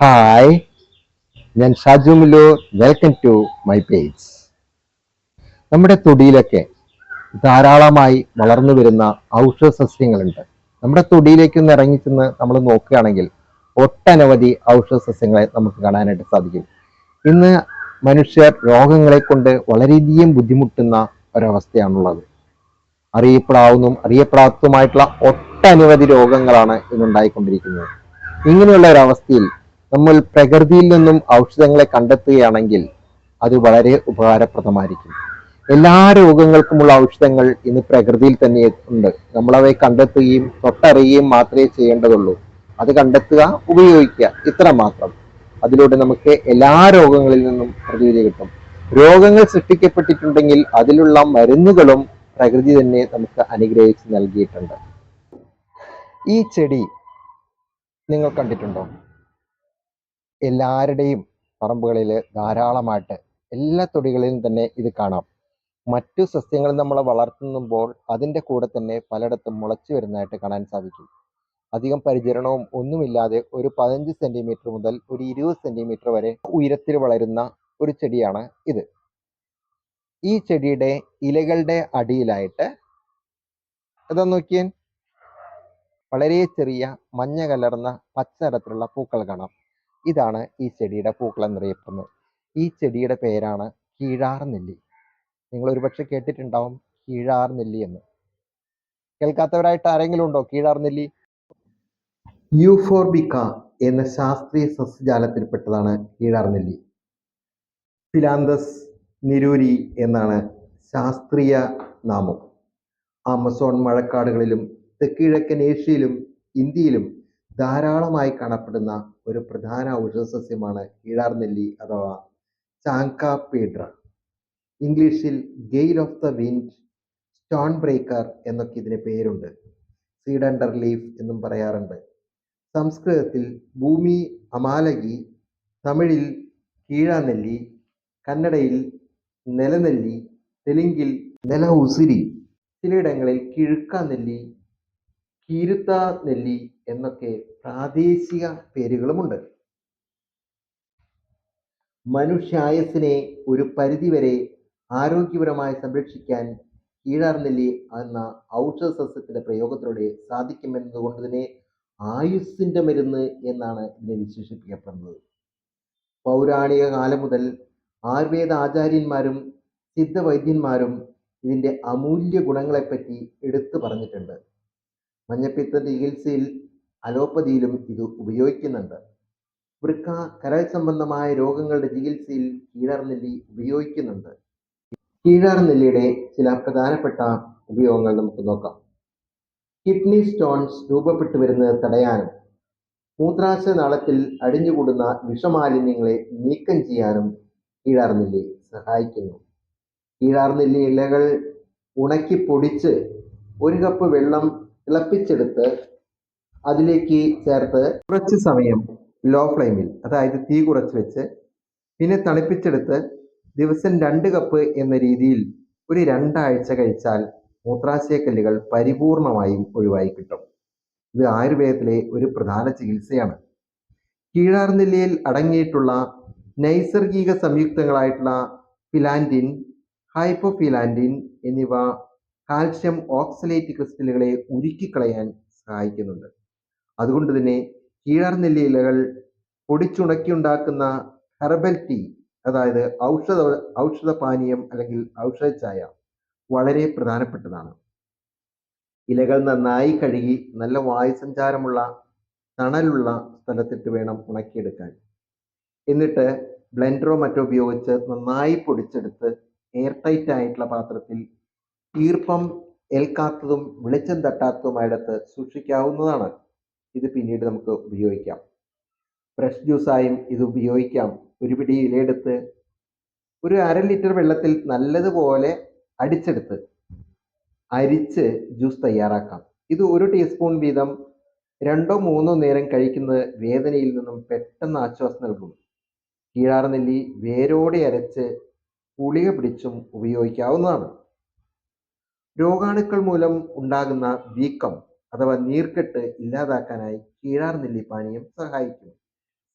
Hi ഞാൻ Shaju Millu. Welcome to my page നമ്മുടെ തൊടിയിലൊക്കെ ധാരാളമായി വളർന്നു വരുന്ന ഔഷധ സസ്യങ്ങളുണ്ട്. നമ്മുടെ തൊടിയിലേക്ക് ഒന്ന് ഇറങ്ങിച്ചെന്ന് നമ്മൾ നോക്കുകയാണെങ്കിൽ ഒട്ടനവധി ഔഷധ സസ്യങ്ങളെ നമുക്ക് കാണാനായിട്ട് സാധിക്കും. ഇന്ന് മനുഷ്യർ രോഗങ്ങളെ കൊണ്ട് വളരെയധികം ബുദ്ധിമുട്ടുന്ന ഒരവസ്ഥയാണുള്ളത്. അറിയപ്പെടാവുന്നതും അറിയപ്പെടാത്തതുമായിട്ടുള്ള ഒട്ടനവധി രോഗങ്ങളാണ് ഇന്നുണ്ടായിക്കൊണ്ടിരിക്കുന്നത്. ഇങ്ങനെയുള്ള ഒരവസ്ഥയിൽ നമ്മൾ പ്രകൃതിയിൽ നിന്നും ഔഷധങ്ങളെ കണ്ടെത്തുകയാണെങ്കിൽ അത് വളരെ ഉപകാരപ്രദമായിരിക്കും. എല്ലാ രോഗങ്ങൾക്കുമുള്ള ഔഷധങ്ങൾ ഇന്ന് പ്രകൃതിയിൽ തന്നെ ഉണ്ട്. നമ്മളവയെ കണ്ടെത്തുകയും തൊട്ടറിയുകയും മാത്രമേ ചെയ്യേണ്ടതുള്ളൂ. അത് കണ്ടെത്തുക ഉപയോഗിക്കുക ഇത്ര മാത്രം. അതിലൂടെ നമുക്ക് എല്ലാ രോഗങ്ങളിൽ നിന്നും പ്രതിവിധി കിട്ടും. രോഗങ്ങൾ സൃഷ്ടിക്കപ്പെട്ടിട്ടുണ്ടെങ്കിൽ അതിലുള്ള മരുന്നുകളും പ്രകൃതി തന്നെ നമുക്ക് അനുഗ്രഹിച്ച് നൽകിയിട്ടുണ്ട്. ഈ ചെടി നിങ്ങൾ കണ്ടിട്ടുണ്ടോ? എല്ലാവരുടെയും പറമ്പുകളിൽ ധാരാളമായിട്ട് എല്ലാ തൊടികളിലും തന്നെ ഇത് കാണാം. മറ്റു സസ്യങ്ങൾ നമ്മൾ വളർത്തുമ്പോൾ അതിന്റെ കൂടെ തന്നെ പലയിടത്തും മുളച്ചു വരുന്നതായിട്ട് കാണാൻ സാധിക്കും. അധികം പരിചരണവും ഒന്നുമില്ലാതെ ഒരു പതിനഞ്ച് സെന്റിമീറ്റർ മുതൽ ഒരു ഇരുപത് സെന്റിമീറ്റർ വരെ ഉയരത്തിൽ വളരുന്ന ഒരു ചെടിയാണ് ഇത്. ഈ ചെടിയുടെ ഇലകളുടെ അടിയിലായിട്ട് ഇതാ നോക്കിയേ. വളരെ ചെറിയ മഞ്ഞ കലർന്ന പച്ച നിറത്തിലുള്ള പൂക്കൾ കാണാം. ഇതാണ് ഈ ചെടിയുടെ പൂക്കൾ എന്നറിയപ്പെടുന്നത് ഈ ചെടിയുടെ പേരാണ് കീഴാർ നെല്ലി. നിങ്ങൾ ഒരുപക്ഷെ കേട്ടിട്ടുണ്ടാവും കീഴാർ നെല്ലി എന്ന്. കേൾക്കാത്തവരായിട്ട് ആരെങ്കിലും ഉണ്ടോ കീഴാർ നെല്ലി? യൂഫോർബിക്ക എന്ന ശാസ്ത്രീയ സസ്യജാലത്തിൽപ്പെട്ടതാണ് കീഴാർ നെല്ലി. ഫിലാന്തസ് നിരൂരി എന്നാണ് ശാസ്ത്രീയ നാമം. ആമസോൺ മഴക്കാടുകളിലും തെക്കിഴക്കൻ ഏഷ്യയിലും ഇന്ത്യയിലും ധാരാളമായി കാണപ്പെടുന്ന ഒരു പ്രധാന ഔഷധ സസ്യമാണ് കീഴാർ നെല്ലി അഥവാ ചാങ്കാപീഡ്ര ഇംഗ്ലീഷിൽ gale of the wind stone breaker എന്നൊക്കെ ഇതിന് പേരുണ്ട്. സീഡ് അണ്ടർ ലീഫ് എന്നും പറയാറുണ്ട്. സംസ്കൃതത്തിൽ ഭൂമി അമാലകി തമിഴിൽ കീഴാനെല്ലി കന്നഡയിൽ നിലനെല്ലി തെലുങ്കിൽ നില ഉസിരി ചിലയിടങ്ങളിൽ കിഴുക്ക നെല്ലി കീരുത്ത നെല്ലി എന്നൊക്കെ പ്രാദേശിക പേരുകളുമുണ്ട്. മനുഷ്യായസിനെ ഒരു പരിധിവരെ ആരോഗ്യപരമായി സംരക്ഷിക്കാൻ കീഴാർ നെല്ലി എന്ന ഔഷധ സസ്യത്തിന്റെ പ്രയോഗത്തിലൂടെ സാധിക്കുമെന്നതുകൊണ്ട് തന്നെ ആയുസ്സിന്റെ മരുന്ന് എന്നാണ് ഇതിനെ വിശേഷിപ്പിക്കപ്പെടുന്നത്. പൗരാണിക കാലം മുതൽ ആയുർവേദ ആചാര്യന്മാരും സിദ്ധവൈദ്യന്മാരും ഇതിന്റെ അമൂല്യ ഗുണങ്ങളെപ്പറ്റി എടുത്തു പറഞ്ഞിട്ടുണ്ട്. മഞ്ഞപ്പിത്ത ചികിത്സയിൽ അലോപ്പതിയിലും ഇത് ഉപയോഗിക്കുന്നുണ്ട്. വൃക്ക കരൾ സംബന്ധമായ രോഗങ്ങളുടെ ചികിത്സയിൽ കീഴാർനെല്ലി ഉപയോഗിക്കുന്നുണ്ട്. കീഴാർനെല്ലിയുടെ ചില പ്രധാനപ്പെട്ട ഉപയോഗങ്ങൾ നമുക്ക് നോക്കാം. കിഡ്നി സ്റ്റോൺസ് രൂപപ്പെട്ടു വരുന്നത് തടയാനും മൂത്രാശയ നാളത്തിൽ അടിഞ്ഞുകൂടുന്ന വിഷമാലിന്യങ്ങളെ നീക്കം ചെയ്യാനും കീഴാർനെല്ലി സഹായിക്കുന്നു. കീഴാർനെല്ലി ഇലകൾ ഉണക്കി പൊടിച്ച് ഒരു കപ്പ് വെള്ളം തിളപ്പിച്ചെടുത്ത് അതിലേക്ക് ചേർത്ത് കുറച്ച് സമയം ലോ ഫ്ലെയിമിൽ അതായത് തീ കുറച്ച് വെച്ച് പിന്നെ തണുപ്പിച്ചെടുത്ത് ദിവസം രണ്ട് കപ്പ് എന്ന രീതിയിൽ ഒരു രണ്ടാഴ്ച കഴിച്ചാൽ മൂത്രാശയക്കല്ലുകൾ പരിപൂർണമായും ഒഴിവായി കിട്ടും. ഇത് ആയുർവേദത്തിലെ ഒരു പ്രധാന ചികിത്സയാണ്. കീഴാർ നെല്ലിയിൽ അടങ്ങിയിട്ടുള്ള നൈസർഗിക സംയുക്തങ്ങളായിട്ടുള്ള ഫിലാൻഡിൻ ഹൈപ്പോഫിലാൻഡിൻ എന്നിവ കാൽഷ്യം ഓക്സലേറ്റ് ക്രിസ്റ്റലുകളെ ഉരുക്കിക്കളയാൻ സഹായിക്കുന്നുണ്ട്. അതുകൊണ്ട് തന്നെ കീഴർനെല്ലി ഇലകൾ പൊടിച്ചുണക്കിയുണ്ടാക്കുന്ന ഹെർബൽ ടീ അതായത് ഔഷധ ഔഷധ പാനീയം അല്ലെങ്കിൽ ഔഷധ ചായ വളരെ പ്രധാനപ്പെട്ടതാണ്. ഇലകൾ നന്നായി കഴുകി നല്ല വായുസഞ്ചാരമുള്ള തണലുള്ള സ്ഥലത്തിട്ട് വേണം ഉണക്കിയെടുക്കാൻ. എന്നിട്ട് ബ്ലെൻഡറോ മറ്റോ ഉപയോഗിച്ച് നന്നായി പൊടിച്ചെടുത്ത് എയർ ടൈറ്റ് ആയിട്ടുള്ള പാത്രത്തിൽ ഈർപ്പം ഏൽക്കാത്തതും വെളിച്ചം തട്ടാത്തതുമായിടത്ത് സൂക്ഷിക്കാവുന്നതാണ്. ഇത് പിന്നീട് നമുക്ക് ഉപയോഗിക്കാം. ഫ്രഷ് ജ്യൂസായും ഇത് ഉപയോഗിക്കാം. ഒരു പിടി ഇലയെടുത്ത് ഒരു അര ലിറ്റർ വെള്ളത്തിൽ നല്ലതുപോലെ അടിച്ചെടുത്ത് അരിച്ച് ജ്യൂസ് തയ്യാറാക്കാം. ഇത് ഒരു ടീസ്പൂൺ വീതം രണ്ടോ മൂന്നോ നേരം കഴിക്കുന്നത് വേദനയിൽ നിന്നും പെട്ടെന്ന് ആശ്വാസം നൽകും. കീഴാർ നെല്ലി വേരോടെ അരച്ച് പുളിക പിടിച്ചും ഉപയോഗിക്കാവുന്നതാണ്. രോഗാണുക്കൾ മൂലം ഉണ്ടാകുന്ന വീക്കം അഥവാ നീർക്കെട്ട് ഇല്ലാതാക്കാനായി കീഴാർ നെല്ലി പാനീയം സഹായിക്കും.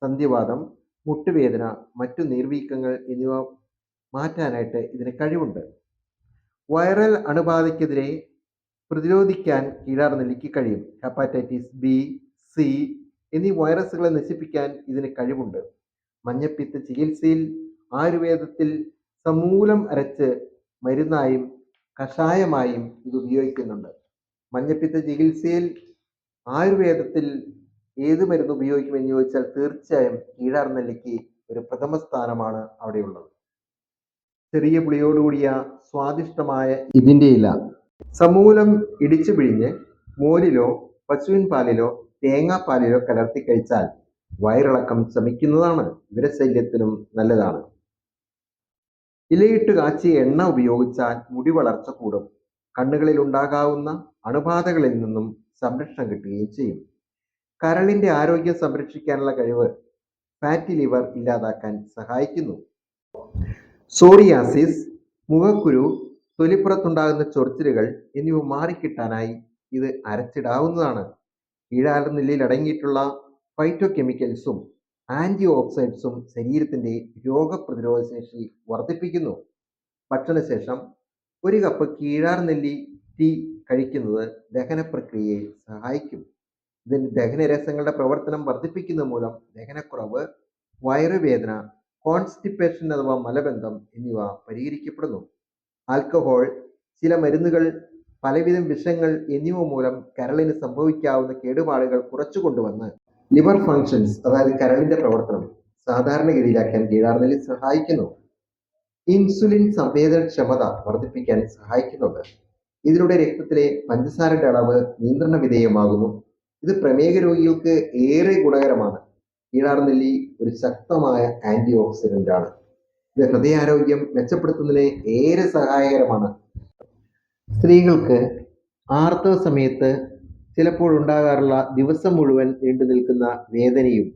സന്ധിവാതം മുട്ടുവേദന മറ്റു നീർവീക്കങ്ങൾ എന്നിവ മാറ്റാനായിട്ട് ഇതിന് കഴിവുണ്ട്. വൈറൽ അണുബാധയ്ക്കെതിരെ പ്രതിരോധിക്കാൻ കീഴാർ നെല്ലിക്ക് കഴിയും. ഹെപ്പാറ്റൈറ്റിസ് ബി സി എന്നീ വൈറസുകളെ നശിപ്പിക്കാൻ ഇതിന് കഴിവുണ്ട്. മഞ്ഞപ്പിത്ത ചികിത്സയിൽ ആയുർവേദത്തിൽ സമൂലം അരച്ച് മരുന്നായും കഷായമായും ഇത് ഉപയോഗിക്കുന്നുണ്ട്. മഞ്ഞപ്പിത്ത ചികിത്സയിൽ ആയുർവേദത്തിൽ ഏത് മരുന്ന് ഉപയോഗിക്കുമെന്ന് ചോദിച്ചാൽ തീർച്ചയായും കീഴാർനെല്ലിക്ക് ഒരു പ്രഥമ സ്ഥാനമാണ് അവിടെയുള്ളത്. ചെറിയ പുളിയോടുകൂടിയ സ്വാദിഷ്ടമായ ഇതിന്റെ ഇല സമൂലം ഇടിച്ചു പിഴിഞ്ഞ് മോരിലോ പശുവിൻ പാലിലോ തേങ്ങാപ്പാലിലോ കലർത്തി കഴിച്ചാൽ വയറിളക്കം ശമിക്കുന്നതാണ്. വിരശല്യത്തിനും നല്ലതാണ്. ഇലയിട്ട് കാച്ചിയ എണ്ണ ഉപയോഗിച്ചാൽ മുടി വളർച്ച കൂടും. കണ്ണുകളിൽ ഉണ്ടാകാവുന്ന അണുബാധകളിൽ നിന്നും സംരക്ഷണം കിട്ടുകയും ചെയ്യും. കരളിന്റെ ആരോഗ്യം സംരക്ഷിക്കാനുള്ള കഴിവ് ഫാറ്റി ലിവർ ഇല്ലാതാക്കാൻ സഹായിക്കുന്നു. സോറിയാസിസ് മുഖക്കുരു തൊലിപ്പുറത്തുണ്ടാകുന്ന ചൊറിച്ചിലുകൾ എന്നിവ മാറിക്കിട്ടാനായി ഇത് അരച്ചിടാവുന്നതാണ്. കീഴാർനെല്ലിയിൽ അടങ്ങിയിട്ടുള്ള ഫൈറ്റോ കെമിക്കൽസും ആന്റി ഓക്സൈഡ്സും ശരീരത്തിന്റെ രോഗപ്രതിരോധ ശേഷി വർദ്ധിപ്പിക്കുന്നു. ഭക്ഷണശേഷം ഒരു കപ്പ് കീഴാർനെല്ലി ടീ കഴിക്കുന്നത് ദഹന പ്രക്രിയയെ സഹായിക്കും. ഇതിന് ദഹനരസങ്ങളുടെ പ്രവർത്തനം വർദ്ധിപ്പിക്കുന്ന മൂലം ദഹനക്കുറവ് വയറുവേദന കോൺസ്റ്റിപ്പേഷൻ അഥവാ മലബന്ധം എന്നിവ പരിഹരിക്കപ്പെടുന്നു. ആൽക്കഹോൾ ചില മരുന്നുകൾ പലവിധം വിഷങ്ങൾ എന്നിവ മൂലം കരളിന് സംഭവിക്കാവുന്ന കേടുപാടുകൾ കുറച്ചു കൊണ്ടുവന്ന് ലിവർ ഫങ്ഷൻസ് അതായത് കരളിന്റെ പ്രവർത്തനം സാധാരണഗതിയിലാക്കാൻ കീഴാർനെല്ലി സഹായിക്കുന്നു. ഇൻസുലിൻ സംവേദനക്ഷമത വർദ്ധിപ്പിക്കാൻ സഹായിക്കുന്നുണ്ട്. ഇതിലൂടെ രക്തത്തിലെ പഞ്ചസാരയുടെ അളവ് നിയന്ത്രണ വിധേയമാകുന്നു. ഇത് പ്രമേഹ രോഗികൾക്ക് ഏറെ ഗുണകരമാണ്. കീഴാർനെല്ലി ഒരു ശക്തമായ ആന്റി ഓക്സിഡന്റ് ആണ് ഇത് ഹൃദയാരോഗ്യം മെച്ചപ്പെടുത്തുന്നതിന് ഏറെ സഹായകരമാണ്. സ്ത്രീകൾക്ക് ആർത്തവ സമയത്ത് ചിലപ്പോൾ ഉണ്ടാകാറുള്ള ദിവസം മുഴുവൻ നീണ്ടു നിൽക്കുന്ന വേദനയും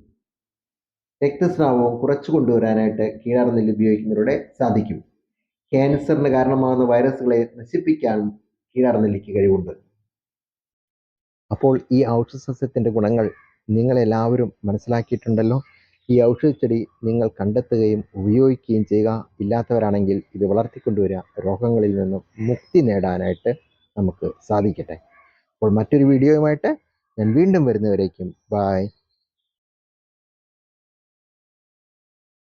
രക്തസ്രാവവും കുറച്ചു കൊണ്ടുവരാനായിട്ട് കീഴാർനെല്ലി ഉപയോഗിക്കുന്നതിലൂടെ സാധിക്കും. ക്യാൻസറിന് കാരണമാകുന്ന വൈറസുകളെ നശിപ്പിക്കാനും കീഴാർനെല്ലിക്ക് കഴിവുണ്ട്. അപ്പോൾ ഈ ഔഷധസസ്യത്തിന്റെ ഗുണങ്ങൾ നിങ്ങളെല്ലാവരും മനസ്സിലാക്കിയിട്ടുണ്ടല്ലോ? ഈ ഔഷധച്ചെടി നിങ്ങൾ കണ്ടെത്തുകയും ഉപയോഗിക്കുകയും ചെയ്യുക. ഇല്ലാത്തവരാണെങ്കിൽ ഇത് വളർത്തിക്കൊണ്ടുവരിക. രോഗങ്ങളിൽ നിന്നും മുക്തി നേടാനായിട്ട് നമുക്ക് സാധിക്കട്ടെ. അപ്പോൾ മറ്റൊരു വീഡിയോയുമായിട്ട് ഞാൻ വീണ്ടും വരുന്നവരേക്കും. ബായ്